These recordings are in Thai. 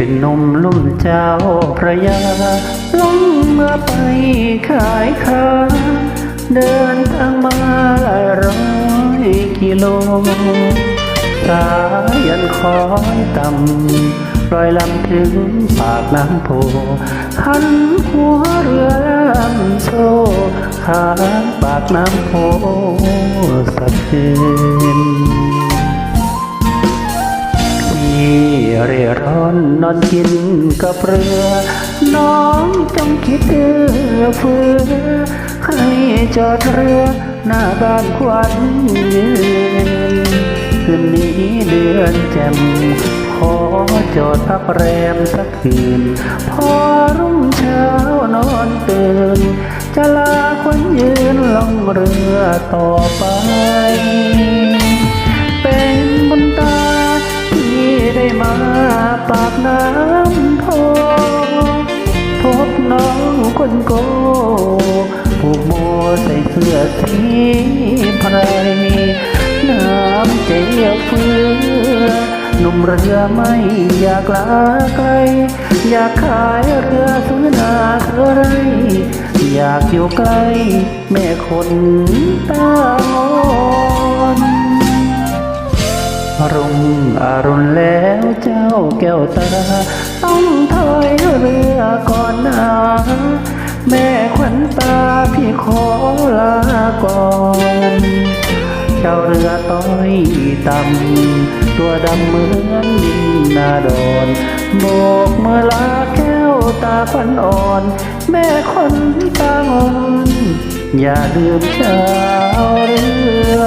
เป็นนมลุ่มเจ้าพระยาลงมื่อไปขายค้าเดินทางมาหลายร้อยกิโล สายันคอยต่ำลอยลำถึงปากน้ำโพหันหัวเรือลำโซขาปากน้ำโพสะเทือน ร่ร่อนนอนกินกับเรือ น้องจงคิดเอื้อเฟื้อให้จอดเรือหน้าบ้านควันยืนคืนนี้เดือนแจ่มขอจอดพักแรมสักคืน พอรุ่งเช้านอนตื่น จะลาคนยืนลงเรือต่อไป น้ำโพพบน้องคนโกผูกโบใส่เสื้อสีไพรน้ำใจเอื้อเฟื้อหนุ่มเรือไม่อยากลาไกล อยากขายเรือซื้อนาซื้อไร อยากอยู่ใกล้แม่คนตา รุ่งอรุณแล้วเจ้าแก้วตา ต้องถอยเรือก่อนนะแม่ขวัญตาพี่ขอลาก่อนเจ้าเรือต้อยต่ำตัวดำเหมือนดินนาดอนโบกเมื่อลาแก้วตาควันอ่อน แม่คนตางอน อย่าลืมชาวเรือ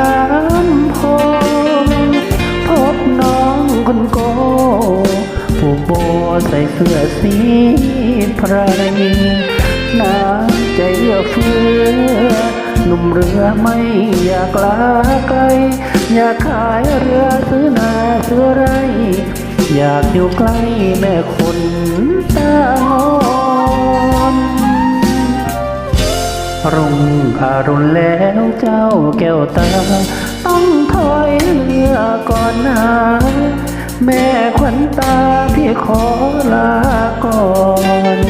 น้ำโพพบน้องคนโก ผูกโบใส่เสื้อสีไพรน้ำใจเอื้อเฟื้อหนุ่มเรือไม่อยากลาไกล อยากขายเรือซื้อนาซื้อไร อยากอยู่ใกล้แม่คนตางอ รุ่งอรุณแล้วเจ้าแก้วตา ต้องถอยเรือก่อนนะแม่ขวัญตาพี่ขอลาก่อน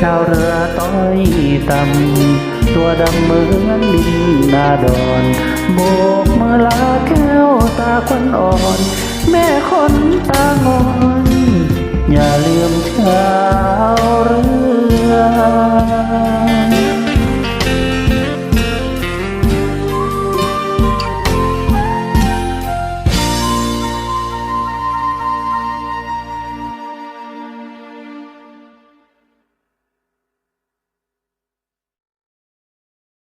ชาวเรือต้อยต่ำตัวดำเหมือนดินนาดอนโบกมือลาแก้วตาควันอ่อน แม่คนตางอน อย่าลืมชาวเรือ